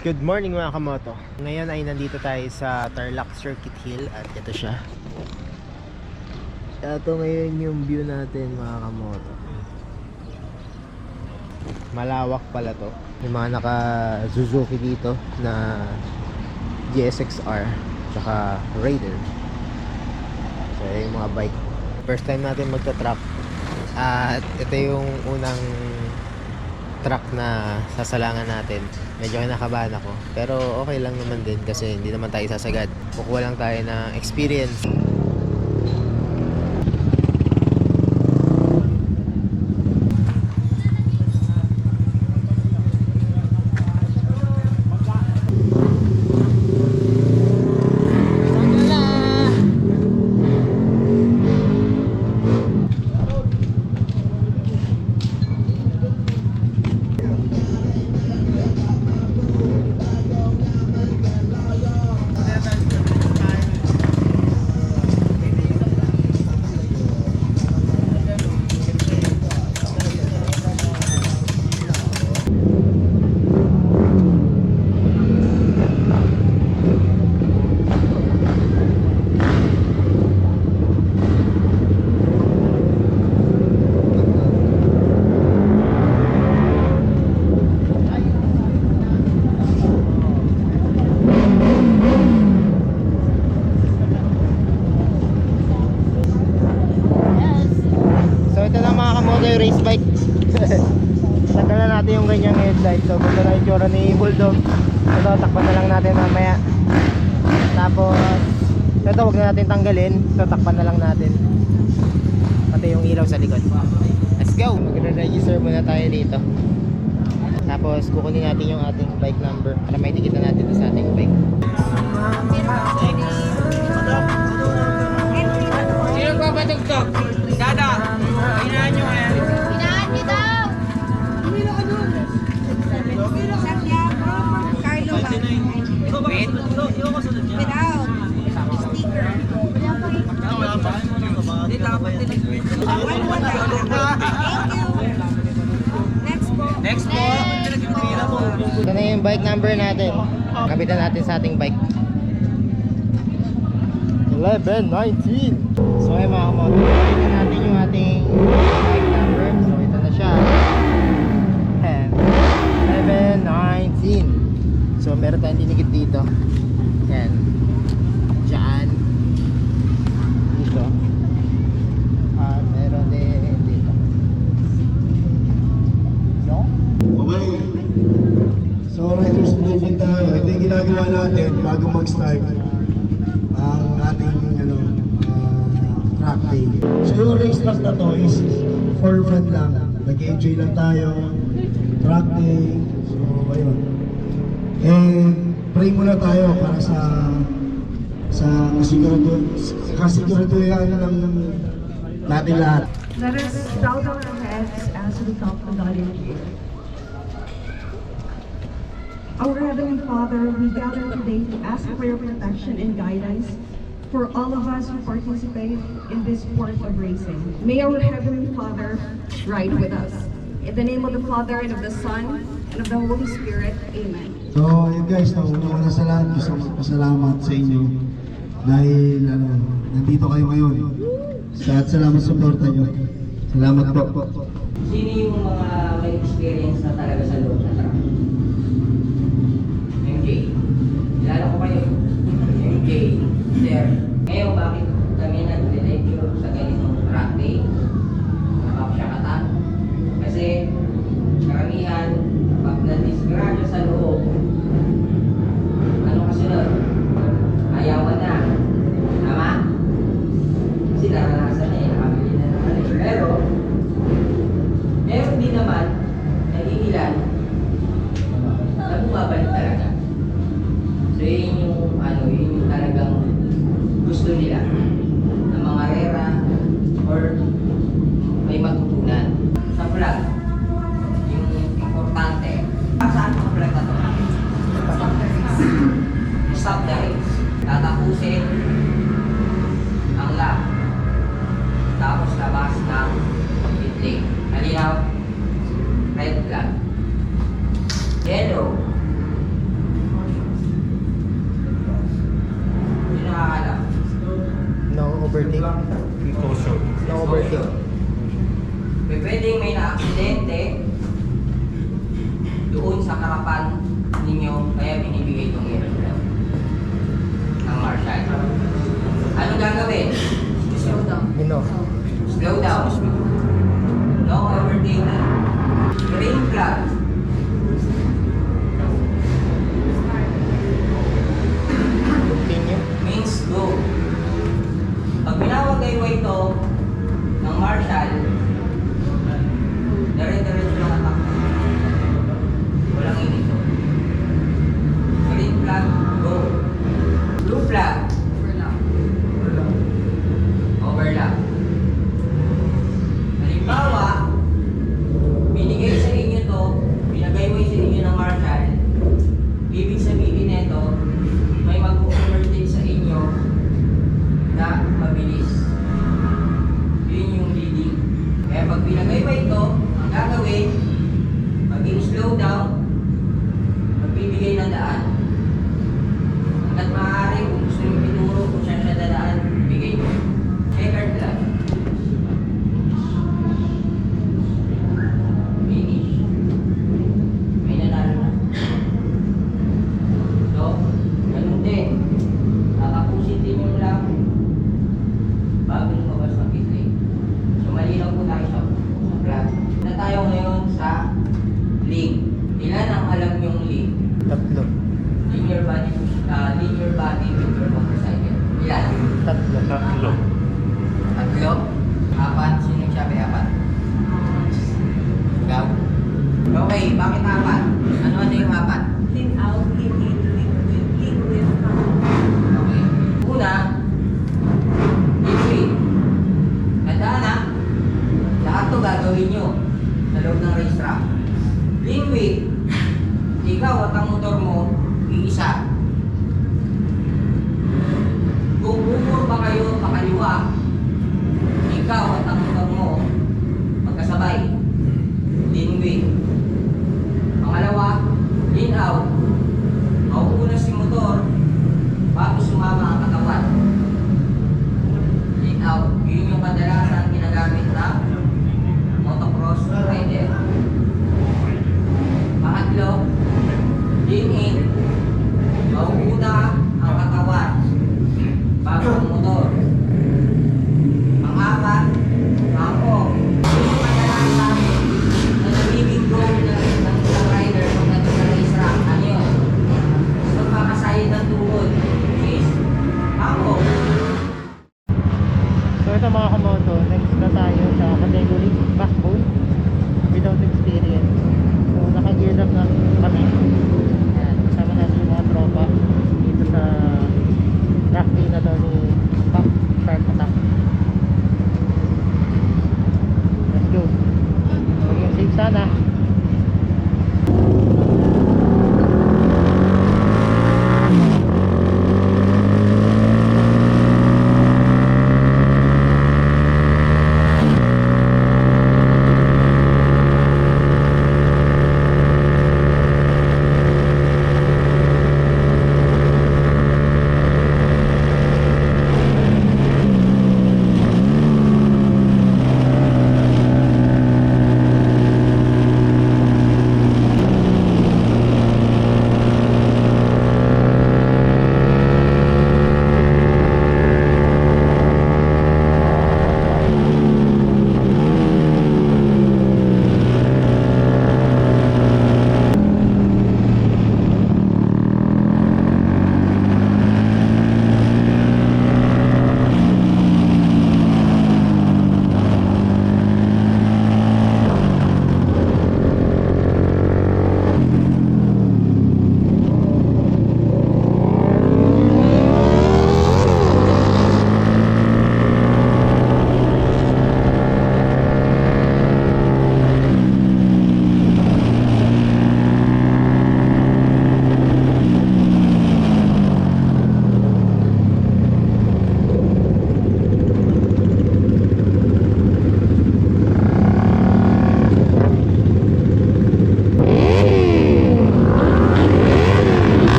Good morning mga kamoto. Ngayon ay nandito tayo sa Tarlac Circuit Hill at ito siya. Ito ngayon yung view natin mga kamoto. Malawak pala to. May mga naka Suzuki dito na GSX-R tsaka Raider. So yung mga bike. First time natin magta-truck. At ito yung unang truck na sasalangan natin. Medyo kinakabahan ako. Pero okay lang naman din kasi hindi naman tayo sasagad. Kukuha lang tayo ng experience. Yung ganyang headlight. So ganda na yung tsura ni Bulldog. Ito, takpan na lang natin mamaya. Tapos, ito wag na natin tanggalin. Ito, takpan na lang natin. Pati yung ilaw sa likod. Let's go! Magre-register muna tayo dito. Tapos, kukunin natin yung ating bike number para may tikita natin sa ating bike. Sino pa patugtog? Next po. Ito na yung bike number natin. Kapitan natin sa ating bike. 11, 19. So ay mga kamoto, kapitan natin yung ating bike number. So ito na siya. 10, 11, 19. So meron tayong dinikit dito. Yan. Diyan. Dito. At meron din dito. So, Okay. So, riders movement tayo. Ito yung ginagawa natin bago mag-start ang ating ano, uh, track day. So, yung race track na to is for fun lang. Nag-enjoy lang tayo. Track day. So, ayun. And pray muna tayo para sa sa kasigurado kasiguraduhan ng natin lahat. Let us bow down our heads as we talk to God in prayer. Our Heavenly Father, we gather today to ask for your protection and guidance for all of us who participate in this sport of racing. May our Heavenly Father ride with us. In the name of the Father, and of the Son, and of the Holy Spirit, Amen. So, yun guys, no, una sa lahat, gusto kong magpasalamat sa inyo dahil ano, nandito kayo ngayon. Sa at salamat sa suporta nyo. Salamat po. Sino yung mga may experience na talaga sa loob 没有吧。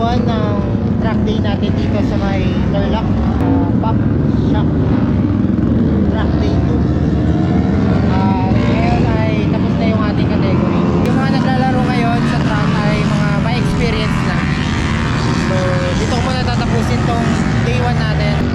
1 ng track day natin dito sa may Tarlac uh, Pop Shop. Track day 2 uh, ngayon ay tapos na yung ating category. Yung mga naglalaro ngayon sa track ay mga may experience na. So dito ko muna tatapusin tong day 1 natin.